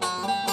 Müzik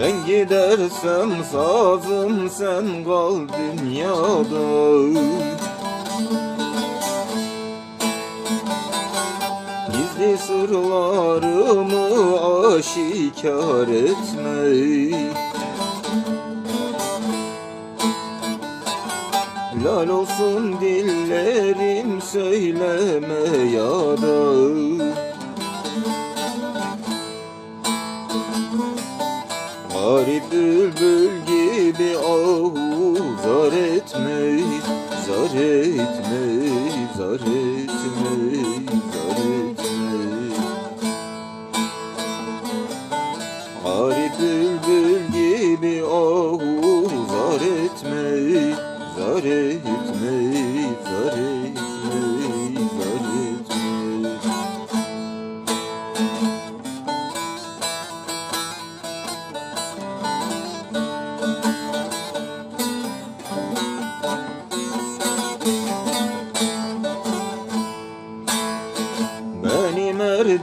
Ben gidersem sazım sen kal dünyada. Gizli sırlarımı aşikar etme Lal olsun dillerim söyleme ya da Garip bülbül gibi ahu zar etme Zar etme, zar etme, zar etme Garip bülbül gibi ahu zar etme Zar etme,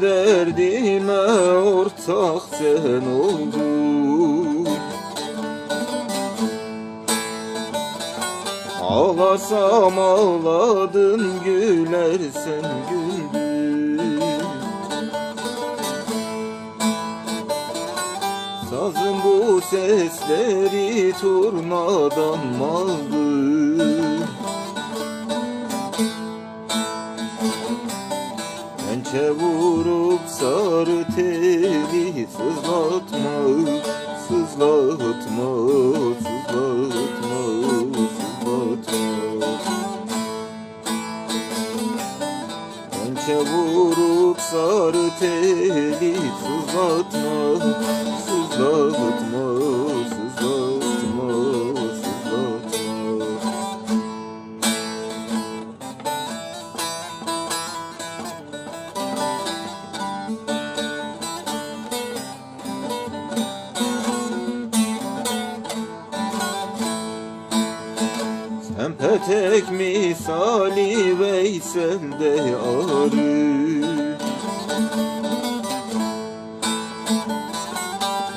derdime ortak sen oldun. Ağlasam ağladın gülersen güldün Sazın bu sesleri turnadan mı Pençe vurup sarı teli sızlatma Sızlatma, sızlatma, sızlatma. Pençe vurup sarı teli Sızlatma, sızlatma, Petek misali Veysel'de arı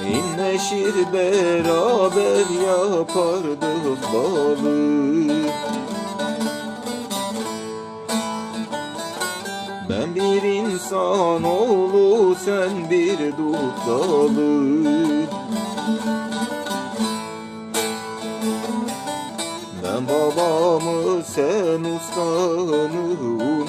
İnleşir beraber yapardık balı. Ben bir insan oğlu sen bir dut dalı babamı sen ustanı